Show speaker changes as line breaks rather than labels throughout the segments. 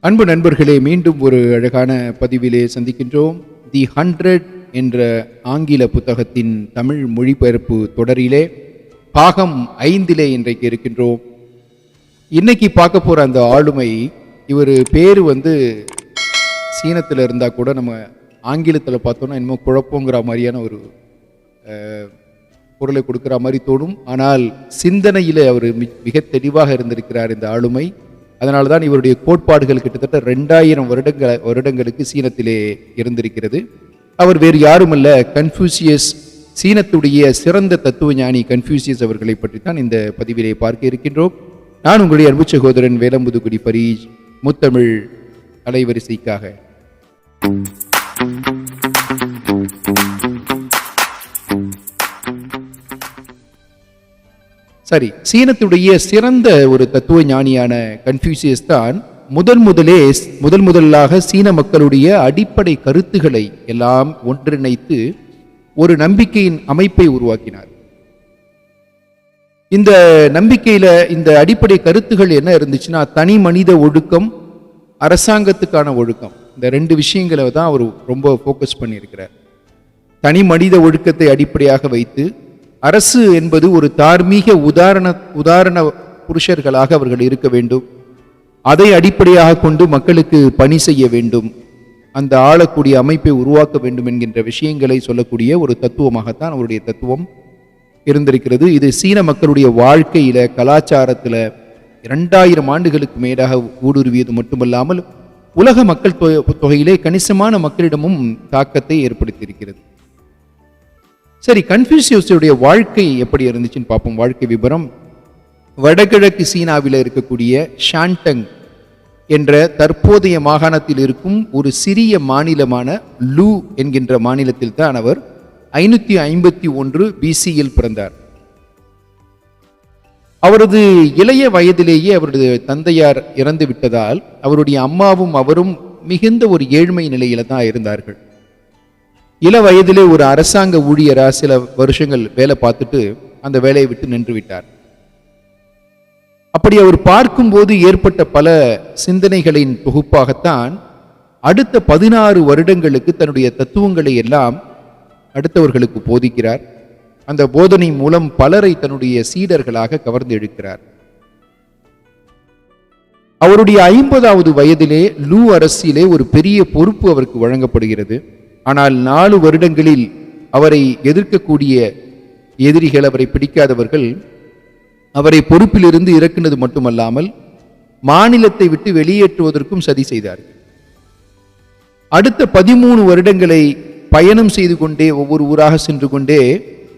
அன்பு நண்பர்களே மீண்டும் ஒரு அழகான பதிவிலே சந்திக்கின்றோம். தி ஹண்ட்ரட் என்ற ஆங்கில புத்தகத்தின் தமிழ் மொழிபெயர்ப்பு தொடரிலே பாகம் ஐந்திலே இன்றைக்கு இருக்கின்றோம். இன்னைக்கு பார்க்க போகிற அந்த ஆளுமை இவர் பேர் வந்து சீனத்தில் இருந்தால் கூட நம்ம ஆங்கிலத்தில் பார்த்தோன்னா என்னமோ குழப்பங்கிற மாதிரியான ஒரு பொருளை கொடுக்கிற மாதிரி தோணும். ஆனால் சிந்தனையில் அவர் மி- மிக தெளிவாக இருந்திருக்கிறார் இந்த ஆளுமை. அதனால தான் இவருடைய கோட்பாடுகள் கிட்டத்தட்ட ரெண்டாயிரம் வருடங்கள் வருடங்களுக்கு சீனத்திலே இருந்திருக்கிறது. அவர் வேறு யாருமல்ல கன்ஃபூசியஸ் சீனத்துடைய சிறந்த தத்துவ ஞானி கன்ஃபியூசியஸ் அவர்களை பற்றி தான் இந்த பதிவிலே பார்க்க இருக்கின்றோம். நான் உங்களுடைய அன்பு சகோதரன் வேலம்புதுகுடி பரீஜ் முத்தமிழ் அலைவரிசைக்காக சரி சீனத்துடைய சிறந்த ஒரு தத்துவ ஞானியான கன்ஃபியூசியஸ் தான் முதன் முதலே முதன் முதலாக சீன மக்களுடைய அடிப்படை கருத்துக்களை எல்லாம் ஒன்றிணைத்து ஒரு நம்பிக்கையின் அமைப்பை உருவாக்கினார். இந்த நம்பிக்கையில இந்த அடிப்படை கருத்துகள் என்ன இருந்துச்சுன்னா தனி மனித ஒழுக்கம் அரசாங்கத்துக்கான ஒழுக்கம். இந்த ரெண்டு விஷயங்களை தான் அவர் ரொம்ப ஃபோக்கஸ் பண்ணியிருக்கிறார். தனி மனித ஒழுக்கத்தை அடிப்படையாக வைத்து அரசு என்பது ஒரு தார்மீக உதாரண உதாரண புருஷர்களாக அவர்கள் இருக்க வேண்டும். அதை அடிப்படையாக கொண்டு மக்களுக்கு பணி செய்ய வேண்டும். அந்த ஆளக்கூடிய அமைப்பை உருவாக்க வேண்டும் என்கின்ற விஷயங்களை சொல்லக்கூடிய ஒரு தத்துவமாகத்தான் அவருடைய தத்துவம் இருந்திருக்கிறது. இது சீன மக்களுடைய வாழ்க்கையில கலாச்சாரத்தில் இரண்டாயிரம் ஆண்டுகளுக்கு மேலாக ஊடுருவியது மட்டுமல்லாமல் உலக மக்கள் தொகையிலே கணிசமான மக்களிடமும் தாக்கத்தை ஏற்படுத்தியிருக்கிறது. சரி கன்ஃபியூசியஸுடைய வாழ்க்கை எப்படி இருந்துச்சுன்னு பார்ப்போம். வாழ்க்கை விபரம். வடகிழக்கு சீனாவில் இருக்கக்கூடிய ஷாண்டங் என்ற தற்போதைய மாகாணத்தில் இருக்கும் ஒரு சிறிய மாநிலமான லூ என்கின்ற மாநிலத்தில் தான் அவர் ஐநூத்தி ஐம்பத்தி ஒன்று பிசியில் பிறந்தார். அவரது இளைய வயதிலேயே அவரது தந்தையார் இறந்து விட்டதால் அவருடைய அம்மாவும் அவரும் மிகுந்த ஒரு ஏழ்மை நிலையில தான் இருந்தார்கள். இள வயதிலே ஒரு அரசாங்க ஊழியராக சில வருஷங்கள் வேலை பார்த்துட்டு அந்த வேலையை விட்டு நின்று விட்டார். அப்படி அவர் பார்க்கும்போது ஏற்பட்ட பல சிந்தனைகளின் தொகுப்பாகத்தான் அடுத்த பதினாறு வருடங்களுக்கு தன்னுடைய தத்துவங்களை எல்லாம் அடுத்தவர்களுக்கு போதிக்கிறார். அந்த போதனை மூலம் பலரை தன்னுடைய சீடர்களாக கவர்ந்து எடுக்கிறார் அவருடைய ஐம்பதாவது வயதிலே லூ அரசியலே ஒரு பெரிய பொறுப்பு அவருக்கு வழங்கப்படுகிறது. ஆனால் நாலு வருடங்களில் அவரை எதிர்க்கக்கூடிய எதிரிகள் அவரை பிடிக்காதவர்கள் அவரை பொறுப்பிலிருந்து இறக்குனது மட்டுமல்லாமல் மாநிலத்தை விட்டு வெளியேற்றுவதற்கும் சதி செய்தார்கள். அடுத்த பதிமூணு வருடங்களை பயணம் செய்து கொண்டே ஒவ்வொரு ஊராக சென்று கொண்டே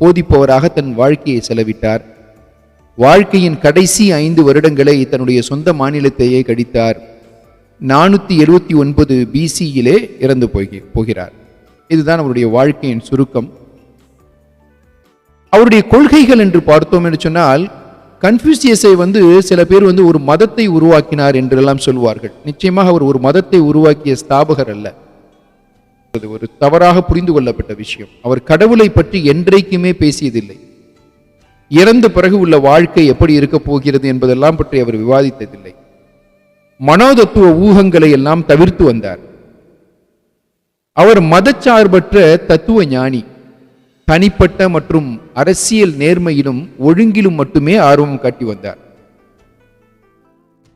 போதிப்பவராக தன் வாழ்க்கையை செலவிட்டார். வாழ்க்கையின் கடைசி ஐந்து வருடங்களை தன்னுடைய சொந்த மாநிலத்தையே கடித்தார் நானூற்றி எழுபத்தி ஒன்பது பிசியிலே இறந்து போகி போகிறார். இதுதான் அவருடைய வாழ்க்கையின் சுருக்கம். அவருடைய கொள்கைகள் என்று பார்த்தோம் என்று சொன்னால் கன்ஃபியூசியஸை வந்து சில பேர் வந்து ஒரு மதத்தை உருவாக்கினார் என்றெல்லாம் சொல்வார்கள். நிச்சயமாக அவர் ஒரு மதத்தை உருவாக்கிய ஸ்தாபகர் அல்ல. அது ஒரு தவறாக புரிந்து கொள்ளப்பட்ட விஷயம். அவர் கடவுளை பற்றி என்றைக்குமே பேசியதில்லை. இறந்த பிறகு உள்ள வாழ்க்கை எப்படி இருக்கப் போகிறது என்பதெல்லாம் பற்றி அவர் விவாதித்ததில்லை. மனோதத்துவ ஊகங்களை எல்லாம் தவிர்த்து வந்தார். அவர் மதச்சார்பற்ற தத்துவ ஞானி. தனிப்பட்ட மற்றும் அரசியல் நேர்மையிலும் ஒழுங்கிலும் மட்டுமே ஆர்வம் காட்டி வந்தார்.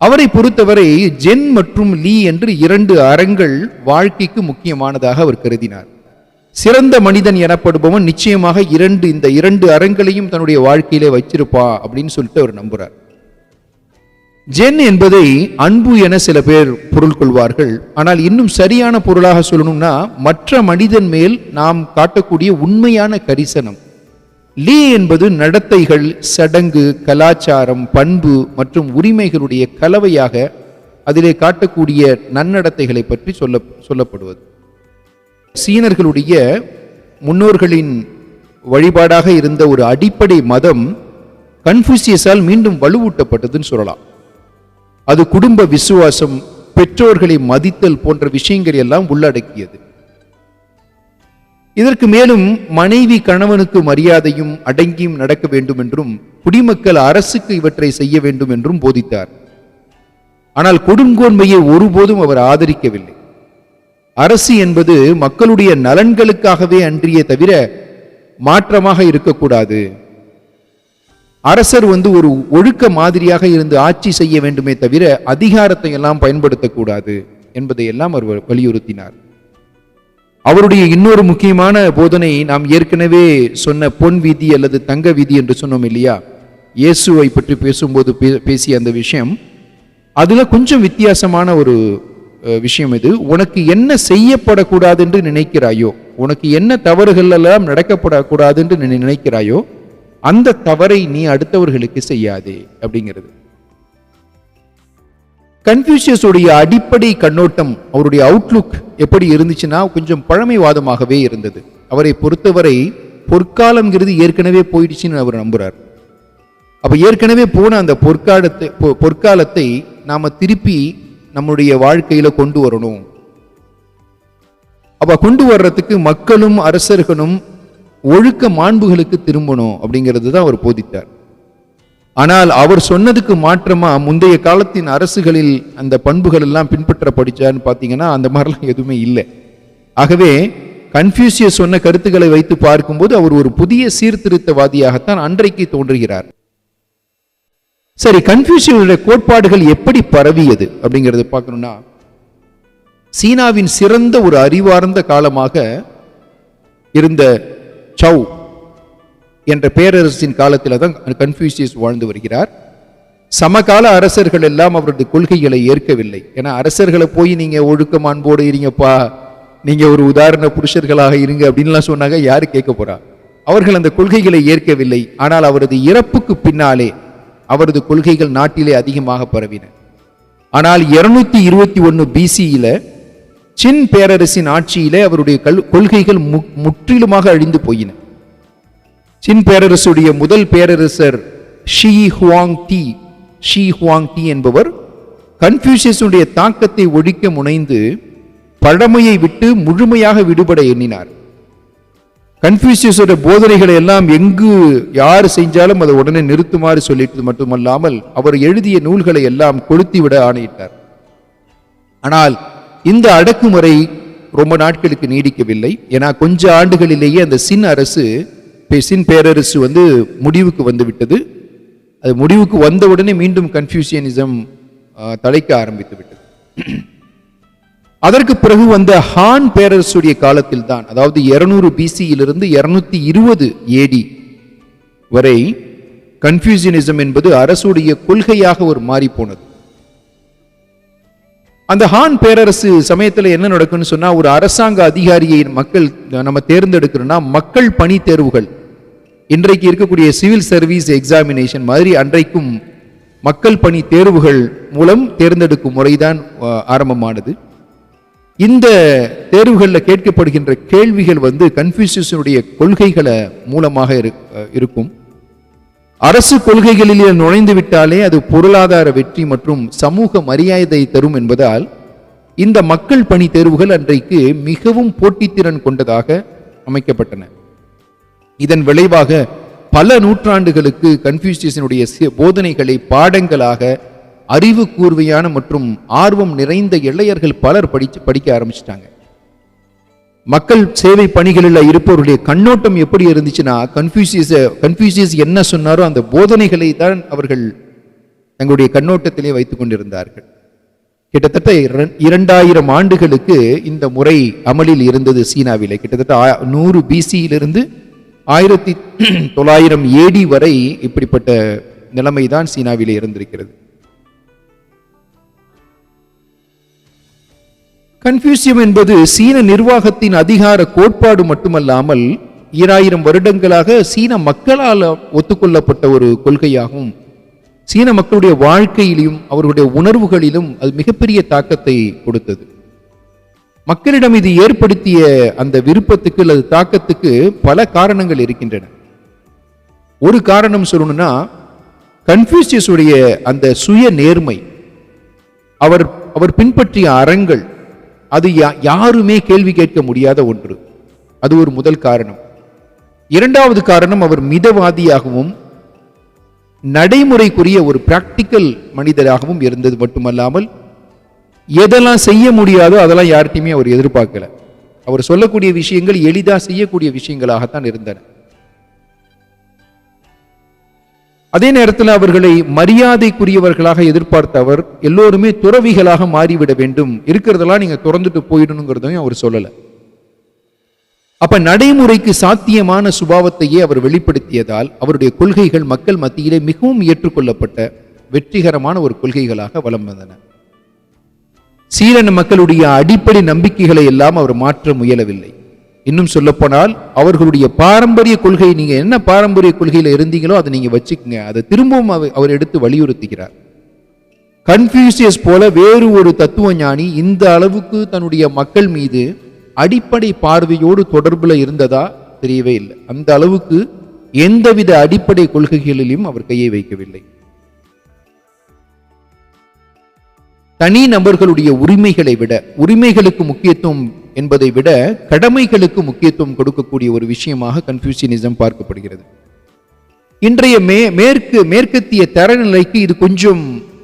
அவரை பொறுத்தவரை ஜென் மற்றும் லீ என்று இரண்டு அறங்கள் வாழ்க்கைக்கு முக்கியமானதாக அவர் கருதினார். சிறந்த மனிதன் எனப்படுபவன் நிச்சயமாக இரண்டு இந்த இரண்டு அறங்களையும் தன்னுடைய வாழ்க்கையிலே வச்சிருப்பா அப்படின்னு சொல்லிட்டு அவர் நம்புறார். ஜென் என்பதை அன்பு என சில பேர் பொருள் கொள்வார்கள். ஆனால் இன்னும் சரியான பொருளாக சொல்லணும்னா மற்ற மனிதன் மேல் நாம் காட்டக்கூடிய உண்மையான கரிசனம். லீ என்பது நடத்தைகள் சடங்கு கலாச்சாரம் பண்பு மற்றும் உரிமைகளுடைய கலவையாக அதிலே காட்டக்கூடிய நன்னடத்தைகளை பற்றி சொல்ல சொல்லப்படுவது. சீனர்களுடைய முன்னோர்களின் வழிபாடாக இருந்த ஒரு அடிப்படை மதம் கன்ஃபூசியஸால் மீண்டும் வலுவூட்டப்பட்டதுன்னு சொல்லலாம். அது குடும்ப விசுவாசம் பெற்றோர்களை மதித்தல் போன்ற விஷயங்கள் எல்லாம் உள்ளடக்கியது. இதற்கு மேலும் மனைவி கணவனுக்கு மரியாதையும் அடங்கியும் நடக்க வேண்டும் என்றும் குடிமக்கள் அரசுக்கு இவற்றை செய்ய வேண்டும் என்றும் போதித்தார். ஆனால் கொடுங்கோன்மையை ஒருபோதும் அவர் ஆதரிக்கவில்லை. அரசு என்பது மக்களுடைய நலன்களுக்காகவே அன்றியே தவிர மாற்றமாக இருக்கக்கூடாது. அரசர் வந்து ஒரு ஒழுக்க மாதிரியாக இருந்து ஆட்சி செய்ய வேண்டுமே தவிர அதிகாரத்தை எல்லாம் பயன்படுத்தக்கூடாது என்பதை எல்லாம் அவர் வலியுறுத்தினார். அவருடைய இன்னொரு முக்கியமான போதனை நாம் ஏற்கனவே சொன்ன பொன் விதி அல்லது தங்க விதி என்று சொன்னோம் இல்லையா? இயேசுவை பற்றி பேசும்போது பே- பேசிய அந்த விஷயம். அதில் கொஞ்சம் வித்தியாசமான ஒரு விஷயம் இது. உனக்கு என்ன செய்யப்படக்கூடாது என்று நினைக்கிறாயோ உனக்கு என்ன தவறுகள் எல்லாம் நடக்கப்படக்கூடாது என்று நினைக்கிறாயோ அந்த தவறை நீ அடுத்தவர்களுக்கு செய்யாதே அப்படிங்கிறது. கன்ஃபியூஷியஸுடைய அடிப்படை கண்ணோட்டம் அவருடைய அவுட்லுக் எப்படி இருந்துச்சுன்னா கொஞ்சம் பழமைவாதமாகவே இருந்தது. அவரை பொறுத்தவரை பொற்காலம்ங்கிறது ஏற்கனவே போயிடுச்சுன்னு அவர் நம்புகிறார் அப்போ ஏற்கனவே போன அந்த பொற்காலத்தை பொற்காலத்தை நாம திருப்பி நம்முடைய வாழ்க்கையில் கொண்டு வரணும். அப்போ கொண்டு வர்றதுக்கு மக்களும் அரசர்களும் ஒழுக்க மாண்புகளுக்கு திரும்பணும் அப்படிங்கிறது தான் அவர் போதித்தார். ஆனால் அவர் சொன்னதுக்கு மாற்றமா முந்தைய காலத்தின் அரசுகளில் அந்த பண்புகள் எல்லாம் பின்பற்றப்படிச்சான்னு பார்த்தீங்கன்னா அந்த மாதிரிலாம் எதுவுமே இல்லை. ஆகவே கன்ஃபியூசியஸ் சொன்ன கருத்துக்களை வைத்து பார்க்கும்போது அவர் ஒரு புதிய சீர்திருத்தவாதியாகத்தான் அன்றைக்கு தோன்றுகிறார். சரி கன்ஃபியூஷனுடைய கோட்பாடுகள் எப்படி பரவியது அப்படிங்கிறத பார்க்கணும்னா சீனாவின் சிறந்த ஒரு அறிவார்ந்த காலமாக இருந்த சௌ என்ற பேரரசின் காலத்தில் தான் கன்ஃபியூசியஸ் வாழ்ந்து வருகிறார். சமகால அரசர்கள் எல்லாம் அவரது கொள்கைகளை ஏற்கவில்லை. ஏன்னா அரசர்களை போய் நீங்கள் ஒழுக்கம் அன்போடு இருங்கப்பா. நீங்கள் ஒரு உதாரண புருஷர்களாக இருங்க அப்படின்லாம் சொன்னாங்க யார் கேட்க போறா? அவர்கள் அந்த கொள்கைகளை ஏற்கவில்லை. ஆனால் அவரது இறப்புக்கு பின்னாலே அவரது கொள்கைகள் நாட்டிலே அதிகமாக பரவின. ஆனால் இருநூத்தி இருபத்தி ஒன்று பிசியில சின் பேரரசின் ஆட்சியிலே அவருடைய கல்- கொள்கைகள் மு- முற்றிலுமாக அழிந்து போயின. சின் பேரரசுடைய முதல் பேரரசர் Shi Huang Di Shi Huang Di என்பவர் கன்ஃபியூஷியஸுடைய தாக்கத்தை ஒழிக்க முனைந்து பழமையை விட்டு முழுமையாக விடுபட எண்ணினார். கன்ஃபியூஷியஸோட போதனைகளை எல்லாம் எங்கு யார் செஞ்சாலும் அதை உடனே நிறுத்துமாறு சொல்லிட்டது மட்டுமல்லாமல் அவர் எழுதிய நூல்களை எல்லாம் கொளுத்திவிட ஆணையிட்டார். ஆனால் இந்த அடக்குமுறை ரொம்ப நாட்களுக்கு நீடிக்கவில்லை. ஏன்னா கொஞ்ச ஆண்டுகளிலேயே அந்த சின் அரசு சின் பேரரசு வந்து முடிவுக்கு வந்துவிட்டது. அது முடிவுக்கு வந்தவுடனே மீண்டும் கன்ஃபியூசியனிசம் தலைக்க ஆரம்பித்து விட்டது. அதற்கு பிறகு வந்த ஹான் பேரரசுடைய காலத்தில் தான் அதாவது இருநூறு பிசியிலிருந்து இருநூத்தி இருபது ஏடி வரை கன்ஃபியூசியனிசம் என்பது அரசுடைய கொள்கையாக ஒரு மாறி போனது அந்த ஹான் பேரரசு சமயத்தில் என்ன நடக்கும்னு சொன்னால் ஒரு அரசாங்க அதிகாரியை மக்கள் நம்ம தேர்ந்தெடுக்கிறோம்னா மக்கள் பணி தேர்வுகள். இன்றைக்கு இருக்கக்கூடிய சிவில் சர்வீஸ் எக்ஸாமினேஷன் மாதிரி அன்றைக்கும் மக்கள் பணி தேர்வுகள் மூலம் தேர்ந்தெடுக்கும் முறைதான் ஆரம்பமானது. இந்த தேர்வுகளில் கேட்கப்படுகின்ற கேள்விகள் வந்து கன்ஃபியூஷனுடைய கொள்கைகளை மூலமாக இரு- இருக்கும். அரசு கொள்கைகளிலே நுழைந்து விட்டாலே அது பொருளாதார வெற்றி மற்றும் சமூக மரியாதை தரும் என்பதால் இந்த மக்கள் பணி தேர்வுகள் அன்றைக்கு மிகவும் போட்டித்திறன் கொண்டதாக அமைக்கப்பட்டன. இதன் விளைவாக பல நூற்றாண்டுகளுக்கு கன்ஃபியூஷியஸினுடைய போதனைகளை பாடங்களாக அறிவு கூர்வையான மற்றும் ஆர்வம் நிறைந்த இளையர்கள் பலர் படிச்சு படிக்க ஆரம்பிச்சிட்டாங்க. மக்கள் சேவை பணிகளில் இருப்பவருடைய கண்ணோட்டம் எப்படி இருந்துச்சுன்னா கன்ஃபியூசியஸ் கன்ஃபியூசியஸ் என்ன சொன்னாரோ அந்த போதனைகளை தான் அவர்கள் தங்களுடைய கண்ணோட்டத்திலே வைத்துக் கொண்டிருந்தார்கள். கிட்டத்தட்ட இரண்- இரண்டாயிரம் ஆண்டுகளுக்கு இந்த முறை அமலில் இருந்தது சீனாவில். கிட்டத்தட்ட நூறு பிசியிலிருந்து ஆயிரத்தி தொள்ளாயிரம் ஏடி வரை இப்படிப்பட்ட நிலைமை தான் சீனாவிலே இருந்திருக்கிறது. கன்ஃபியூசியம் என்பது சீன நிர்வாகத்தின் அதிகார கோட்பாடு மட்டுமல்லாமல் ஈராயிரம் வருடங்களாக சீன மக்களால் ஒத்துக்கொள்ளப்பட்ட ஒரு கொள்கையாகும். சீன மக்களுடைய வாழ்க்கையிலும் அவர்களுடைய உணர்வுகளிலும் அது மிகப்பெரிய தாக்கத்தை கொடுத்தது. மக்களிடம் இது ஏற்படுத்திய அந்த விருப்பத்துக்கு அல்லது தாக்கத்துக்கு பல காரணங்கள் இருக்கின்றன. ஒரு காரணம் சொல்லணும்னா கன்ஃபியூசியஸுடைய அந்த சுய நேர்மை அவர் அவர் பின்பற்றிய அறங்கள் அது யா- யாருமே கேள்வி கேட்க முடியாத ஒன்று. அது ஒரு முதல் காரணம். இரண்டாவது காரணம் அவர் மிதவாதியாகவும் நடைமுறைக்குரிய ஒரு பிராக்டிக்கல் மனிதராகவும் இருந்தது மட்டுமல்லாமல் எதெல்லாம் செய்ய முடியாதோ அதெல்லாம் யார்கிட்டையுமே அவர் எதிர்பார்க்கல. அவர் சொல்லக்கூடிய விஷயங்கள் எளிதாக செய்யக்கூடிய விஷயங்களாகத்தான் இருந்தன. அதே நேரத்தில் அவர்களை மரியாதைக்குரியவர்களாக எதிர்பார்த்த அவர் எல்லோருமே துறவிகளாக மாறிவிட வேண்டும். இருக்கிறதெல்லாம் நீங்க திறந்துட்டு போயிடணுங்கிறதையும் அவர் சொல்லல. அப்ப நடைமுறைக்கு சாத்தியமான சுபாவத்தையே அவர் வெளிப்படுத்தியதால் அவருடைய கொள்கைகள் மக்கள் மத்தியிலே மிகவும் ஏற்றுக்கொள்ளப்பட்ட வெற்றிகரமான ஒரு கொள்கைகளாக வலம் வந்தன. சீரன மக்களுடைய அடிப்படை நம்பிக்கைகளை எல்லாம் அவர் மாற்ற முயலவில்லை. இன்னும் சொல்லப்போனால் அவர்களுடைய பாரம்பரிய கொள்கை நீங்க என்ன பாரம்பரிய கொள்கையில் இருந்தீங்களோ அதை நீங்க வச்சுக்கோங்க. அதை திரும்பவும் அவர் அவர் எடுத்து வலியுறுத்துகிறார். கன்ஃபியூசியஸ் போல வேறு ஒரு தத்துவ ஞானி இந்த அளவுக்கு தன்னுடைய மக்கள் மீது அடிப்படை பார்வையோடு தொடர்புல இருந்ததா தெரியவே இல்லை. அந்த அளவுக்கு எந்தவித அடிப்படை கொள்கைகளிலும் அவர் கையை வைக்கவில்லை. தனி நபர்களுடைய உரிமைகளை விட உரிமைகளுக்கு முக்கியத்துவம் என்பதை விட கடமைகளுக்கு முக்கியத்துவம் கொடுக்கக்கூடிய ஒரு விஷயமாக கன்ஃபியூசியனிசம் பார்க்கப்படுகிறது. இன்றைய மே மேற்கு மேற்கத்திய தரநிலைக்கு இது கொஞ்சம்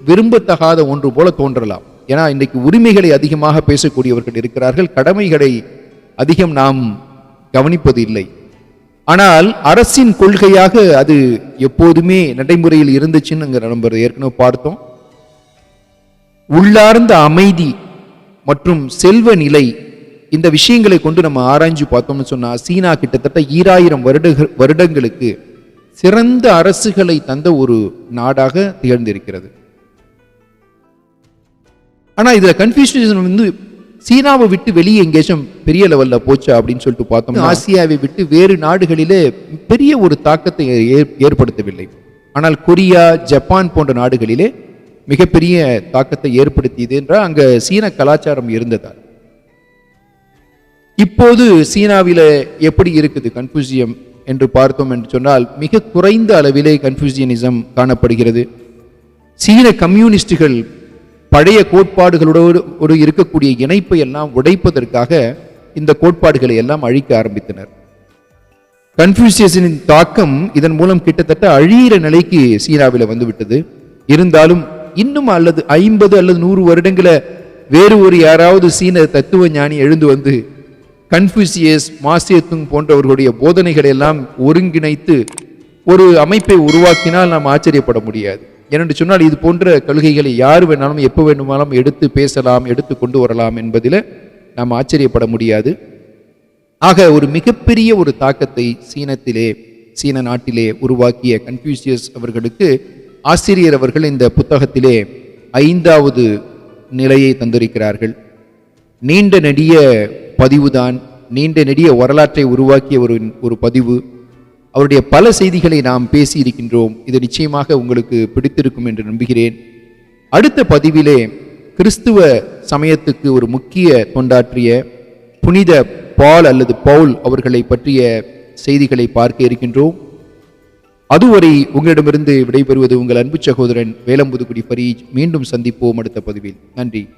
விரும்பத்தகாத ஒன்று போல தோன்றலாம். ஏன்னா இன்றைக்கு உரிமைகளை அதிகமாக பேசக்கூடியவர்கள் இருக்கிறார்கள். கடமைகளை அதிகம் நாம் கவனிப்பது இல்லை. ஆனால் அரசின் கொள்கையாக அது எப்போதுமே நடைமுறையில் இருந்துச்சுன்னு அங்க நம்ம ஏற்கனவே பார்த்தோம். உள்ளார்ந்த அமைதி மற்றும் செல்வ நிலை இந்த விஷயங்களை கொண்டு நம்ம ஆராய்ஞ்சு பார்த்தோம்னு சொன்னா சீனா கிட்டத்தட்ட ஈராயிரம் வருட வருடங்களுக்கு சிறந்த அரசுகளை தந்த ஒரு நாடாக திகழ்ந்திருக்கிறது. ஆனா இதுல கன்ஃபியூஷன் வந்து சீனாவை விட்டு வெளியே எங்கேச்சும் பெரிய லெவல்ல போச்சா அப்படின்னு சொல்லிட்டு பார்த்தோம் ஆசியாவை விட்டு வேறு நாடுகளிலே பெரிய ஒரு தாக்கத்தை ஏற்- ஏற்படுத்தவில்லை. ஆனால் கொரியா ஜப்பான் போன்ற நாடுகளிலே மிகப்பெரிய தாக்கத்தை ஏற்படுத்தியது என்றால் அங்க சீன கலாச்சாரம் இருந்ததால். இப்போது சீனாவில் எப்படி இருக்குது கன்ஃபியூசியம் என்று பார்த்தோம் என்று சொன்னால் மிக குறைந்த அளவிலே கன்ஃபியூசியனிசம் காணப்படுகிறது. சீன கம்யூனிஸ்டுகள் பழைய கோட்பாடுகளோடு ஒரு இருக்கக்கூடிய இணைப்பை எல்லாம் உடைப்பதற்காக இந்த கோட்பாடுகளை எல்லாம் அழிக்க ஆரம்பித்தனர். கன்ஃபியூசியஸின் தாக்கம் இதன் மூலம் கிட்டத்தட்ட அழியிற நிலைக்கு சீனாவில் வந்துவிட்டது. இருந்தாலும் இன்னும் அல்லது ஐம்பது அல்லது நூறு வருடங்களை வேறு ஒரு யாராவது சீன தத்துவ ஞானி எழுந்து வந்து கன்ஃபியூசியஸ் மாசியத்துங் போன்றவர்களுடைய போதனைகளை எல்லாம் ஒருங்கிணைத்து ஒரு அமைப்பை உருவாக்கினால் நாம் ஆச்சரியப்பட முடியாது. ஏனென்று சொன்னால் இது போன்ற கொள்கைகளை யார் வேணாலும் எப்போ வேணுமானாலும் எடுத்து பேசலாம் எடுத்து கொண்டு வரலாம் என்பதில் நாம் ஆச்சரியப்பட முடியாது. ஆக ஒரு மிகப்பெரிய ஒரு தாக்கத்தை சீனத்திலே சீன நாட்டிலே உருவாக்கிய கன்ஃபியூசியஸ் அவர்களுக்கு ஆசிரியர் அவர்கள் இந்த புத்தகத்திலே ஐந்தாவது நிலையை தந்திருக்கிறார்கள். நீண்ட நெடிய பதிவுதான். நீண்ட நெடிய வரலாற்றை உருவாக்கிய ஒரு ஒரு பதிவு. அவருடைய பல செய்திகளை நாம் பேசி இருக்கின்றோம் இது நிச்சயமாக உங்களுக்கு பிடித்திருக்கும் என்று நம்புகிறேன். அடுத்த பதிவிலே கிறிஸ்துவ சமயத்துக்கு ஒரு முக்கிய தொண்டாற்றிய புனித பால் அல்லது பவுல் அவர்களை பற்றிய செய்திகளை பார்க்க இருக்கின்றோம். அதுவரை உங்களிடமிருந்து விடைபெறுவது உங்கள் அன்பு சகோதரன் வேலம்புதுகுடி பரீஜ் மீண்டும் சந்திப்போம் அடுத்த பதிவில். நன்றி.